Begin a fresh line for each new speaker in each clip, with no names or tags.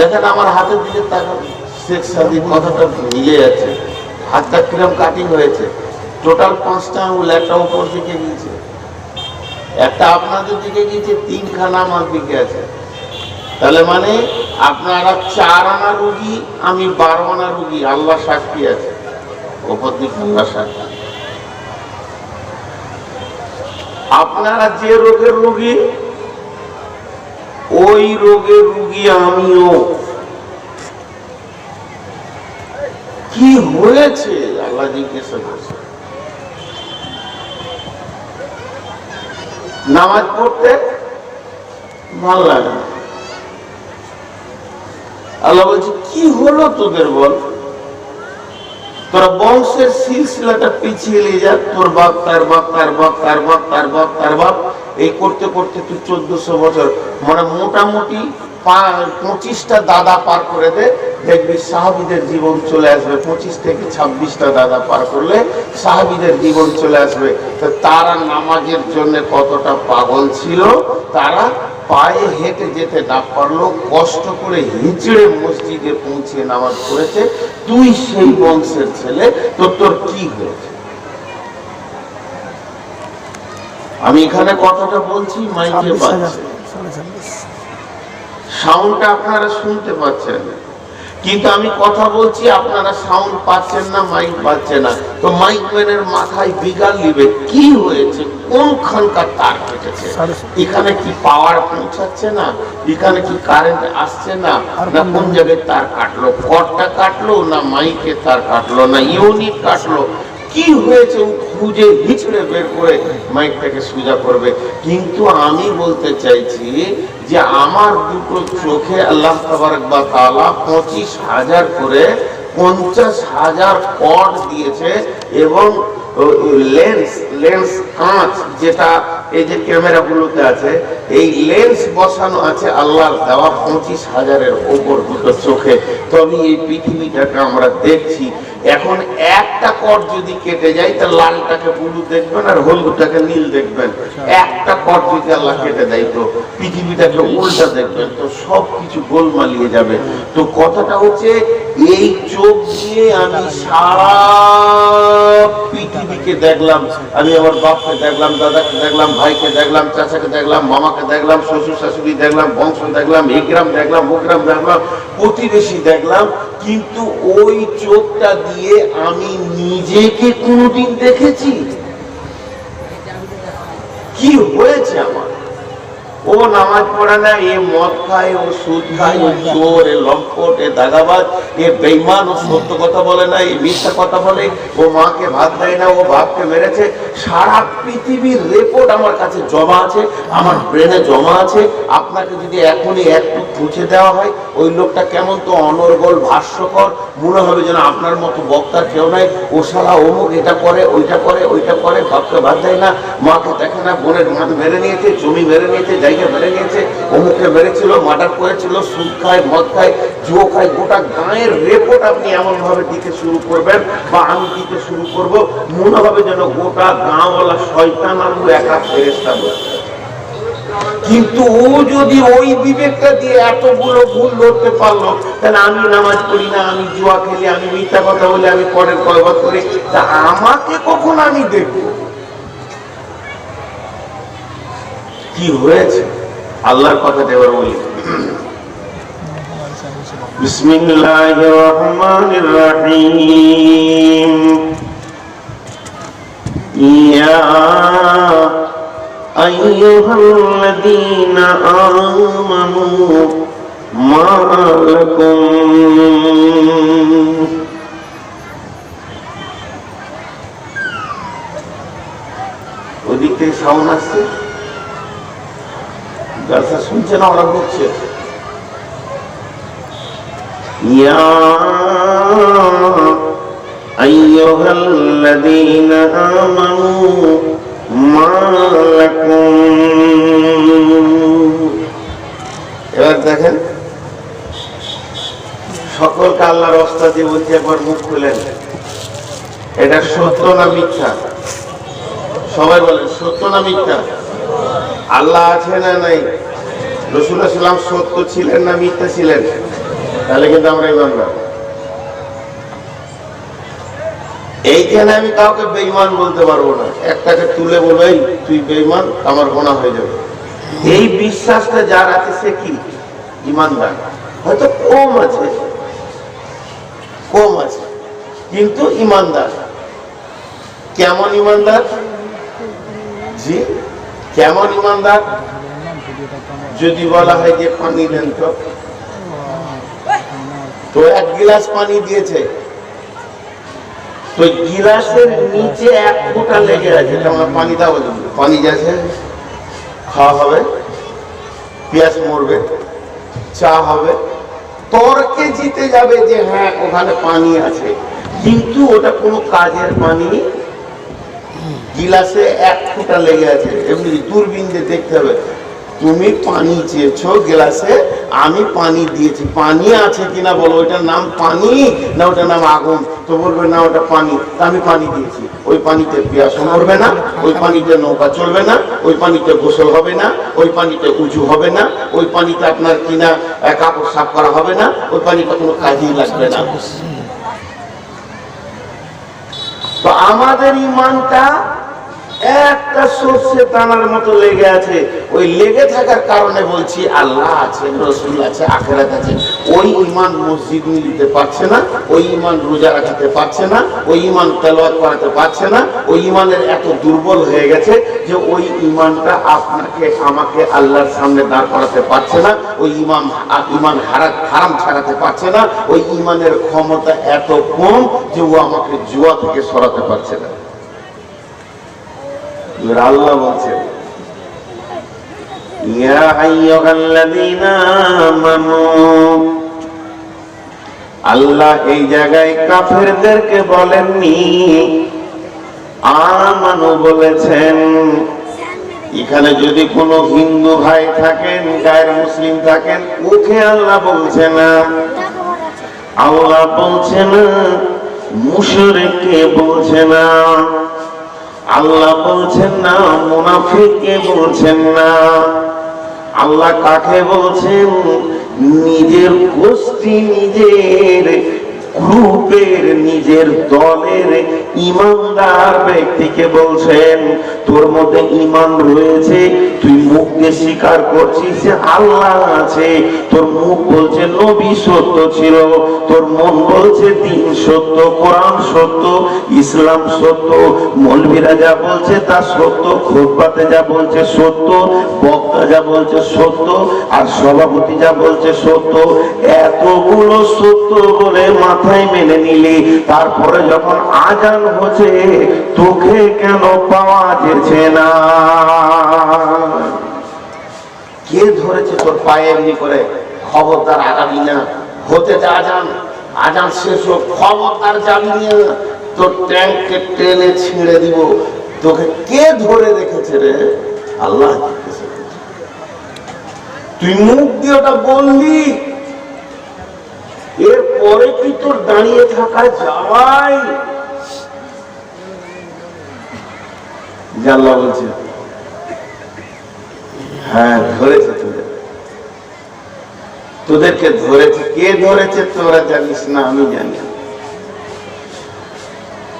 দেখেন আমার হাতের দিকে কথাটা যাচ্ছে। হাতটা কিরম কাটিং হয়েছে। টোটাল পাঁচটা আঙুল একটা উপর দিকে গিয়েছে। একটা আপনাদের দিকে গিয়েছে, তিনখানা আমার দিকে আছে। তাহলে মানে আপনারা চার আনা রুগী, আমি বারো আনা রুগী, আল্লাহ সাক্ষী আছে। ওপর দিকে আল্লাহ সাক্ষী। আপনারা যে রোগের রুগী ওই রোগের রুগী আমিও। কি হয়েছে? আল্লাহ জিজ্ঞাসা করছে। নামাজ পড়তে ভালো লাগে আল্লাহ বলছে, কি হলো তোদের বল? তোরা বংশের সিলসিলাটা পিছিয়ে নিয়ে যা, তোর বাপ, তার বাপ তার বাপ তার বাপ তার বাপ তার বাপ। এই করতে করতে তুই চোদ্দশো বছর মানে মোটামুটি পঁচিশটা দাদা পার করে দে, দেখবি সাহাবিদের জীবন চলে আসবে। পঁচিশ থেকে ছাব্বিশটা দাদা পার করলে সাহাবিদের জীবন চলে আসবে। তারা নামাজের জন্য কতটা পাগল ছিল, তারা পায়ে হেঁটে যেতে না পারল কষ্ট করে হিচড়ে মসজিদে পৌঁছে নামাজ পড়েছে। তুই সেই বংশের ছেলে তো তোর কি হয়েছে? আমি এখানে কথাটা বলছি মাইকে পাচ্ছি
পাচ্ছে
সাউন্ডটা আপনারা শুনতে পাচ্ছেন। কিন্তু আমি কথা বলছি, আপনারা সাউন্ড পাচ্ছেন না মাইক পাচ্ছে না। তো মাইক ম্যানের মাথায় বিগাল নিবে, কি হয়েছে? কোনখানকার তার কেটেছে? এখানে কি পাওয়ার পৌঁছাচ্ছে না? এখানে কি কারেন্ট আসছে না? না
কোন
জায়গায় তার কাটলো? কটটা কাটলো না মাইকে তার কাটলো না ইউনিট কাটলো? কি হয়েছে? খুঁজে হিচড়ে বের করে মাইকটাকে সোজা করবে। কিন্তু আমি বলতে চাইছি যে আমার দুটো চোখে আল্লাহ তাআলা পঁচিশ হাজার করে পঞ্চাশ হাজার পট দিয়েছে এবং লেন্স লেন্স কাঁচ যেটা এই যে ক্যামেরা গুলোতে আছে, এই লেন্স বসানো আছে আল্লাহর দেওয়া পঁচিশ হাজারের ওপর দুটো চোখে। তবে এই পৃথিবীটাকে আমরা দেখছি। এখন একটা কট যদি কেটে যায়, তা লালটাকে বুলু দেখবেন আর হলুদটাকে নীল দেখবেন। একটা কট যদি আল্লাহ কেটে দেয়, তো পৃথিবীটাকে উল্টা দেখবেন, তো সব কিছু গোলমালিয়ে যাবে। তো কথাটা হচ্ছে, এই চোখ দিয়ে আমি সারা পৃথিবীকে দেখলাম, আমি আমার বাপকে দেখলাম, দাদাকে দেখলাম, ভাইকে দেখলাম, চাচাকে দেখলাম, মামাকে দেখলাম, শ্বশুর শাশুড়ি দেখলাম, বংশ দেখলাম হিগ্রাম দেখলাম দেখলাম, প্রতিবেশী দেখলাম, কিন্তু ওই চোখটা দিয়ে আমি নিজেকে কোনোদিন দেখেছি? কি হয়েছে আমার? ও নামাজ পড়ে না, এ মদ খায়, ও সুদ খায়, ও চোর, এ লম্পট, এ দাগাবাজ, এ বেইমান ও সত্য কথা বলে না, এ মিথ্যা কথা বলে, ও মাকে ভাত দেয় না, ও বাপকে মেরেছে, সারা পৃথিবীর রিপোর্ট আমার কাছে জমা আছে, আমার ব্রেনে জমা আছে, আপনাকে যদি এখনই একটু খুঁজে দেওয়া হয়, ওই লোকটা কেমন তো অনর্গল, ভাষ্যকর, মনে হবে যেন আপনার মতো বক্তার কেউ নাই, ও শালা অমুক এটা করে, ওইটা করে ওইটা করে, বাপকে ভাত দেয় না, মাকে দেখে না, বোনের মেরে নিয়েছে, জমি মেরে নিয়েছে জায়গা মেরে নিয়েছে, অমুককে মেরেছিল মার্ডার করেছিল, সুদ খায়, মদ খায়, জুয়ো খায়, গোটা গায়ের রেপোর্ট আপনি এমন ভাবে দিতে শুরু করবেন বা আমি দিতে শুরু করব, মনে হবে যেন গোটা গাঁওয়ালা শয়তান ও একা ফেরেস্তা বসে আছে। কিন্তু ও যদি ওই বিবেকটা দিয়ে এতগুলো ভুল ধরতে পারল, তাহলে আমি নামাজ পড়ি না, আমি জুয়া খেলি, আমি মিথ্যা কথা বলি, আমি পরের কয়বাদ করি, তা আমাকে কখন আমি দেখব কি হয়েছে আল্লাহর কথাটা এবার বলি। বিসমিল্লাহির রহমানির ওদিক থেকে সাউন্ড আসছে? গাছা শুনছে না, ওরা বলছে, ইয়া আইয়ুহাল্লাযীনা আমানু মা লাকুম। এবার দেখেন, সকলকে আল্লাহর রাস্তা দিয়ে বলছে, একবার মুখ খুলেন। এটা সত্য না মিথ্যা? সবাই বলেন, সত্য না মিথ্যা? আল্লাহ আছে না নাই? রসুল সাল্লাম সত্য ছিলেন না মিথ্যা ছিলেন? তাহলে কিন্তু আমরা ইমানদার এইখানে আমি কাউকে বেইমান বলতে পারব না। একটাকে তুলে বলব "এই, তুই বেইমান আমার গোনা হয়ে যাবে। এই বিশ্বাসটা যার আছে সে কি? ইমানদার হয়তো কম আছে। কম আছে। কিন্তু ইমানদার কেমন ইমানদার জি কেমন ইমানদার যদি বলা হয় যে পানি দেন তো। তো এক গিলাস পানি দিয়েছে। তো গিলাসের নিচে এক লেগে আছে যেমন পানি পানি যাচ্ছে খাওয়া হবে, পেঁয়াজ মরবে, চা হবে তর্কে জিতে যাবে যে হ্যাঁ ওখানে পানি আছে। কিন্তু ওটা কোনো কাজের পানি গিলাসে এক ফোঁটা লেগে আছে, এমনি দূরবীন দিয়ে দেখতে হবে। তুমি পানি চেয়েছো গ্লাসে আমি পানি দিয়েছি। পানি আছে কিনা বলো, ওইটার নাম পানি না ওটার নাম আগুন? তো বলবে, না, ওটা পানি। আমি পানি দিয়েছি। ওই পানিতে পেঁয়াজ মরবে না, ওই পানিতে নৌকা চলবে না, ওই পানিতে গোসল হবে না, ওই পানিতে উঁচু হবে না, ওই পানিতে আপনার কিনা কাপড় সাফ করা হবে না, ওই পানিতে কোনো কাজেই লাগবে না। তো আমাদের ইমানটা একটা সর্ষে টানার মতো লেগে আছে। ওই লেগে থাকার কারণে বলছি, আল্লাহ আছে, রসুল আছে, আখেরাত আছে। ওই ইমান মসজিদ মিলতে পারছে না, ওই ইমান রোজা রাখাতে পারছে না, ওই ইমান তেলাওয়াত করাতে পারছে না, ওই ইমানের এত দুর্বল হয়ে গেছে যে ওই ইমানটা আপনাকে, আমাকে আল্লাহর সামনে দাঁড় করাতে পারছে না, ওই ইমাম ইমান হারা হারাম ছাড়াতে পারছে না, ওই ইমানের ক্ষমতা এত কম যে ও আমাকে জুয়া থেকে সরাতে পারছে না। আল্লাহ বলছেন আল্লাহ এই জায়গায় কাফেরদেরকে বলেননি। আমানু বলেছেন, এখানে যদি কোনো হিন্দু ভাই থাকেন, গায়ের মুসলিম থাকেন ওকে আল্লাহ বলছে না। আল্লাহ বলছে না, মুশরিককে বলছে না। আল্লাহ বলছেন না, মুনাফিককে বলছেন না। আল্লাহ কাকে বলছেন? নিজের গোষ্ঠী, নিজের গ্রুপের, নিজের দলের ইমানদার ব্যক্তিকে বলছেন। তোর মধ্যে ইমান রয়েছে তুই মুখকে স্বীকার করছিস যে আল্লাহ আছে। তোর মুখ বলছে নবী সত্য ছিল, তোর মন বলছে দিন সত্য, কোরআন সত্য, ইসলাম সত্য মৌলবীরা যা বলছে তা সত্য খোদবাতে যা বলছে সত্য, বক্তা যা বলছে সত্য, আর সভাপতি যা বলছে সত্য, এতগুলো সত্য বলে মাথায় মেনে নিলি। তারপরে যখন আজান হচ্ছে, তোকে কেন পাওয়া যেছে না? কে ধরেছে তোর পায়ে এমনি করে? খবরদার আগাবি না। হতে যা আজান। শেষ হোক, খবরদার না। তোর ছিঁড়ে দিব। তোকে কে ধরে রেখেছে রে? আল্লাহ তুই মুখ দিয়ে ওটা বললি? এরপরে কি তোর দাঁড়িয়ে থাকা যাওয়াই? জাল্লা বলছে হ্যাঁ ধরেছে তোদের তোদেরকে ধরেছে কে ধরেছে তোরা জানিস না আমি জানি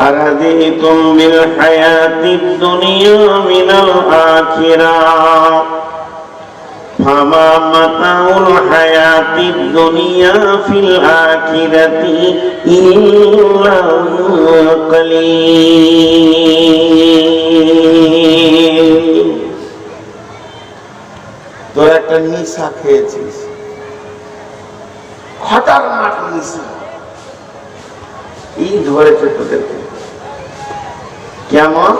أرضيتم بالحياة الدنيا من الآخرة فما متاع الحياة الدنيا في الآخرة إلا قليل একটা নিশা খেয়েছিস খতরনাক নিশা এই ধরেছে তোদেরকে। কেমন?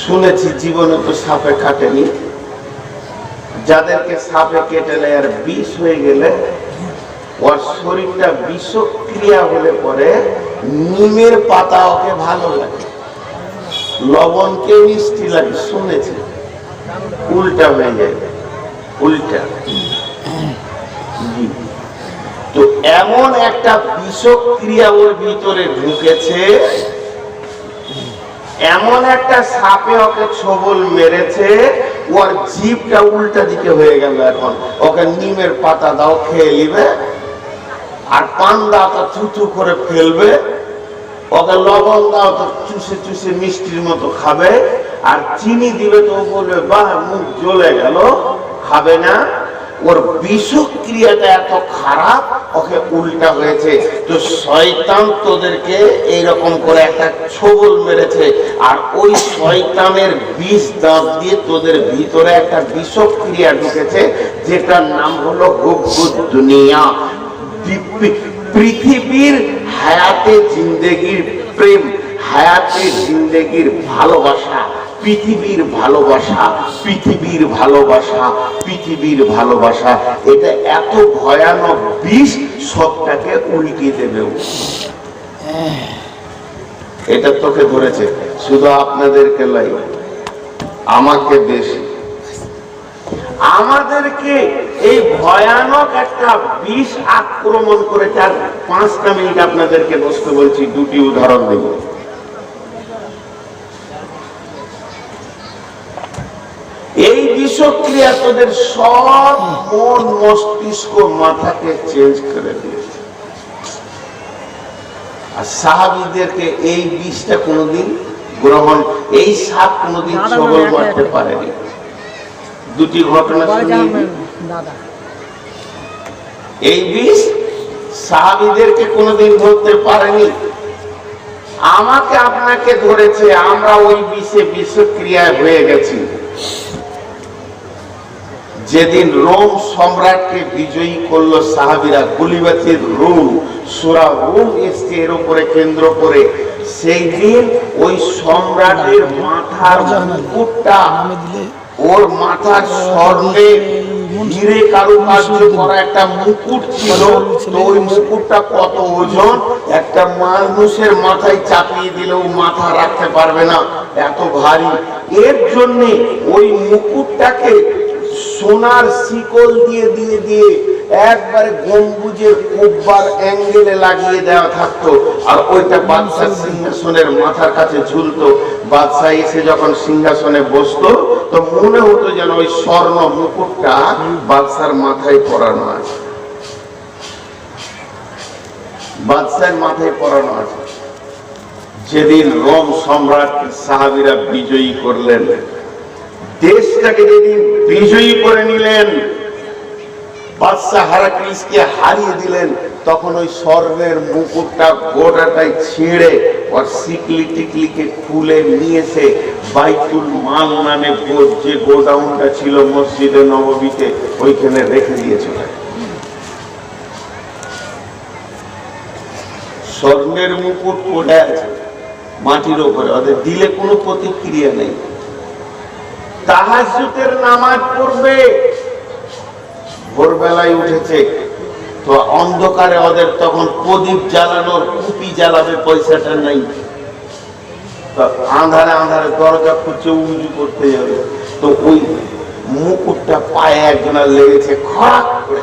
শুনেছি জীবনে তো সাপে কাটেনি। যাদেরকে সাপে কেটেলে আর বিষ হয়ে গেলে, ওর শরীরটা বিষক্রিয়া হলে পরে নিমের পাতা ওকে ভালো লাগে। লবণকে মিষ্টি লাগে, শুনেছি। উল্টা হয়ে যায়। উল্টা। তো এমন একটা বিষক্রিয়া ওর ভিতরে ঢুকেছে, এমন একটা সাপে ওকে ছবল মেরেছে, ওর জিভটা উল্টা দিকে হয়ে গেল এখন। ওকে নিমের পাতা দাও, খেয়ে নিবে, আর পান্দা তো থুথু করে ফেলবে ওকে লবণ দাও তো চুষে চুষে মিষ্টির মতো খাবে। আর চিনি দিবে তো বলবে, বাহ, মুখ জ্বলে গেল, খাবে না। ওর বিষক্রিয়াটা এত খারাপ, ওকে উল্টা হয়েছে। তো শয়তান তোদেরকে এইরকম করে একটা ছবল মেরেছে, আর ওই শয়তানের বিষ দাঁত দিয়ে তোদের ভিতরে একটা বিষক্রিয়া ঢুকেছে, যেটার নাম হলো দুনিয়া। পৃথিবীর হায়াতে জিন্দেগির প্রেম, হায়াতে জিন্দেগির ভালোবাসা, পৃথিবীর ভালোবাসা পৃথিবীর ভালোবাসা পৃথিবীর ভালোবাসা। এটা এত ভয়ানক বিষ, সবটাকে উল্টিয়ে দেবে। এটা তোকে ধরেছে। শুধু আপনাদেরকে লাই, আমাকে বেশি। আমাদেরকে এই ভয়ানক একটা বিষ আক্রমণ আর পাঁচটা মিনিট আপনাদেরকে বসতে বলছি দুটি উদাহরণ দেব। এই বিষক্রিয়া তোদের সব মন মস্তিষ্ক মাথাকে চেঞ্জ করে দিয়েছে। আর সাহাবিদেরকে এই বিষটা কোনোদিন গ্রহণ এই সাপ কোনোদিন সবল মারতে পারেনি। দুটি ঘটনা দিই।
দাদা।
এই বিষ সাহাবিদেরকে কোনোদিন ধরতে পারেনি? আমাকে আপনাকে ধরেছে আমরা ওই বিষে বিষক্রিয়ায় হয়ে গেছি। যেদিন রোম সম্রাটকে বিজয়ী করল সাহাবিরা গুলিবাতির রুম সুরা রুম এসছে এর উপরে কেন্দ্র করে সেই দিন ওই সম্রাটের মাথার মুকুটটা ওর মাথার স্বর্ণে হিরে কারুকার্য করা একটা মুকুট ছিল। তো ওই মুকুটটা কত ওজন? একটা মানুষের মাথায় চাপিয়ে দিলেও মাথা রাখতে পারবে না। এত ভারী। এর জন্য ওই মুকুটটাকে সোনার শিকল দিয়ে দিয়ে দিয়ে একবারে গম্বুজের কোব্বার অ্যাঙ্গেলে লাগিয়ে দেওয়া থাকতো, আর ওইটা বাদশার সিংহাসনের মাথার কাছে ঝুলতো। বাদশাহ এসে যখন সিংহাসনে বসতো, তো মনে হতো যেন ওই স্বর্ণ মুকুটটা বাদশার মাথায় পরানো আছে বাদশার মাথায় পরানো আছে যেদিন রোম সম্রাট সাহাবিরা বিজয়ী করলেন, দেশটাকে যেদিন বিজয়ী করে নিলেন হারিয়ে দিলেন, তখন ওই স্বর্ণের মুকুটটা গোটাটাই ওর সিকলি টিকলিকে খুলে নিয়েছে। মাল নামে যে গোডাউনটা ছিল মসজিদে ওইখানে রেখে দিয়েছিল। স্বর্ণের মুকুট পড়ে আছে মাটির উপরে, ওদের দিলে কোনো প্রতিক্রিয়া নেই। তাহাজুতের নামাজ পড়বে ভোরবেলায় উঠেছে। তো অন্ধকারে ওদের তখন প্রদীপ জ্বালানোর কুপি জ্বালাবে, পয়সাটা নাই। আন্ধারে আন্ধারে দরজা খুঁজে উজু করতে যাবে তো ওই মুকুটটা পায়ে একজনের লেগেছে, খড়াক করে।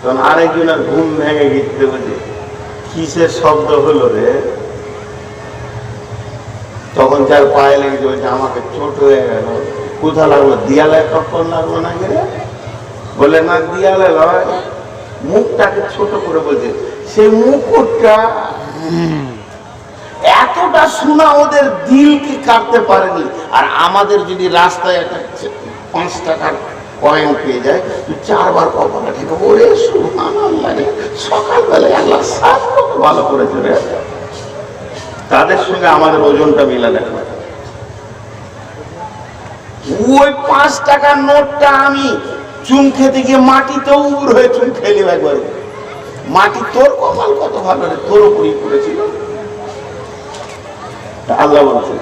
তখন আরেকজনের ঘুম ভেঙে গিয়ে বলছে কিসের শব্দ হলো রে? তখন যার পায়ে লেগেছে আমাকে ছোট হয়ে গেল। কোথা লাগল দিয়ালে কখন লাগল না গেলে? বলে, না, দিয়ালে লয়। মুখটাকে ছোট করে বলছে, সেই মুকুটটা এতটা শোনা ওদের দিলকে কাটতে পারেনি। আর আমাদের যদি রাস্তায় একটা পাঁচ টাকার কয়েন পেয়ে যায় তুই চারবার কপালে থেকে ওরে সুহান সকালবেলায় আল্লাহ সাত ভালো করেছে রে। তাদের সঙ্গে আমাদের ওজনটা মিলা দেখো ওই পাঁচ টাকার নোটটা আমি চুন খেতে গিয়ে মাটিতে উবুর হয়ে চুন খেলি একবার। মাটি তোর কপাল কত ভালো রে, তোর উপরই পড়েছিল। আল্লাহ বলছে